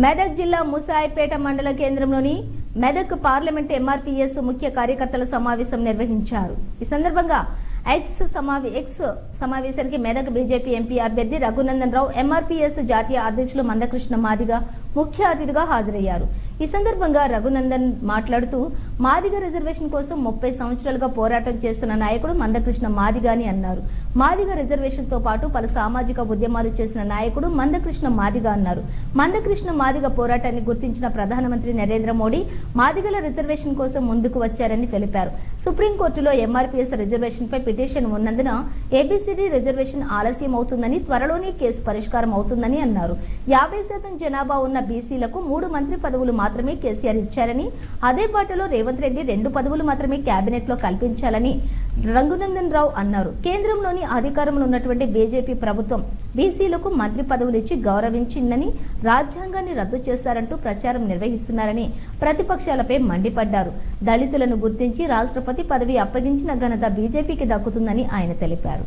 మెదక్ జిల్లా ముసాయిపేట మండల కేంద్రంలోని మెదక్ పార్లమెంట్ ఎంఆర్పీఎస్ ముఖ్య కార్యకర్తల సమావేశం నిర్వహించారు. ఈ సందర్భంగా ఎక్స్ సమావే ఎక్స్ సమావేశానికి మెదక్ బీజేపీ ఎంపీ అభ్యర్థి రఘునందన్ రావు ఎంఆర్పీఎస్ జాతీయ అధ్యక్షులు మందకృష్ణ మాదిగ ముఖ్య అతిథిగా హాజరయ్యారు. ఈ సందర్భంగా రఘునందన్ మాట్లాడుతూ మాదిగ రిజర్వేషన్ కోసం ముప్పై సంవత్సరాలుగా పోరాటం చేస్తున్న నాయకుడు మందకృష్ణ మాదిగ అని అన్నారు. మాదిగ రిజర్వేషన్తో పాటు పలు సామాజిక ఉద్యమాలు చేసిన నాయకుడు మందకృష్ణ మాదిగ అన్నారు. మందకృష్ణ మాదిగ పోరాటాన్ని గుర్తించిన ప్రధానమంత్రి నరేంద్ర మోడీ మాదిగల రిజర్వేషన్ కోసం ముందుకు వచ్చారని తెలిపారు. సుప్రీంకోర్టులో ఎంఆర్పీఎస్ రిజర్వేషన్ పై పిటిషన్ ఉన్నందున ఏబీసీడీ రిజర్వేషన్ ఆలస్యం అవుతుందని త్వరలోనే కేసు పరిష్కారం అవుతుందని అన్నారు. యాభై శాతం జనాభా ఉన్న బీసీలకు మూడు మంత్రి పదవులు మాత్రం మాత్రమే కేసీఆర్ ఇచ్చారని అదే బాటలో రేవంత్ రెడ్డి రెండు పదవులు మాత్రమే కేబినెట్లో కల్పించాలని రఘునందన్ రావు అన్నారు. కేంద్రంలోని అధికారంలో ఉన్నటువంటి బీజేపీ ప్రభుత్వం బీసీలకు మంత్రి పదవులు ఇచ్చి గౌరవించిందని రాజ్యాంగాన్ని రద్దు చేశారంటూ ప్రచారం నిర్వహిస్తున్నారని ప్రతిపక్షాలపై మండిపడ్డారు. దళితులను గుర్తించి రాష్ట్రపతి పదవి అప్పగించిన ఘనత బీజేపీకి దక్కుతుందని ఆయన తెలిపారు.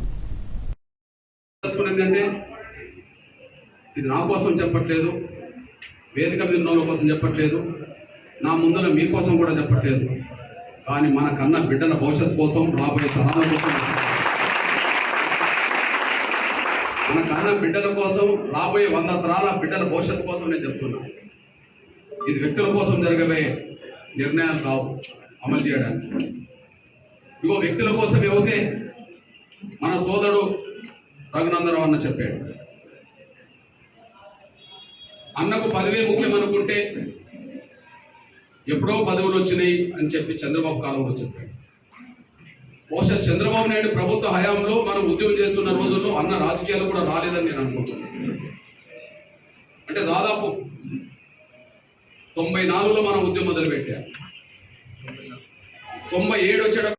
ఇది నా కోసం చెప్పట్లేదు. వేదిక మీద ఉన్న కోసం చెప్పట్లేదు. నా ముందర మీకోసం కూడా చెప్పట్లేదు. కానీ మన కన్న బిడ్డల భవిష్యత్తు కోసం రాబోయే తరాల కోసం మన కన్న బిడ్డల కోసం రాబోయే వంద తరాల బిడ్డల భవిష్యత్తు కోసం నేను చెప్తున్నా. ఇది వ్యక్తుల కోసం జరగబోయే నిర్ణయాలు కావు అమలు చేయడానికి. ఇగో వ్యక్తుల కోసం ఏవైతే మన సోదరుడు రఘునందరావు అన్న చెప్పాడు. అన్నకు పదవే ముఖ్యం అనుకుంటే ఎప్పుడో పదవులు వచ్చినాయి అని చెప్పి చంద్రబాబు కాలంలో చెప్పాడు. బహుశా చంద్రబాబు నాయుడు ప్రభుత్వ హయాంలో మనం ఉద్యోగం చేస్తున్న రోజుల్లో అన్న రాజకీయాలు కూడా రాలేదని నేను అనుకుంటున్నాను. అంటే దాదాపు తొంభై నాలుగులో మనం ఉద్యమం మొదలుపెట్టాం. తొంభై ఏడు వచ్చేట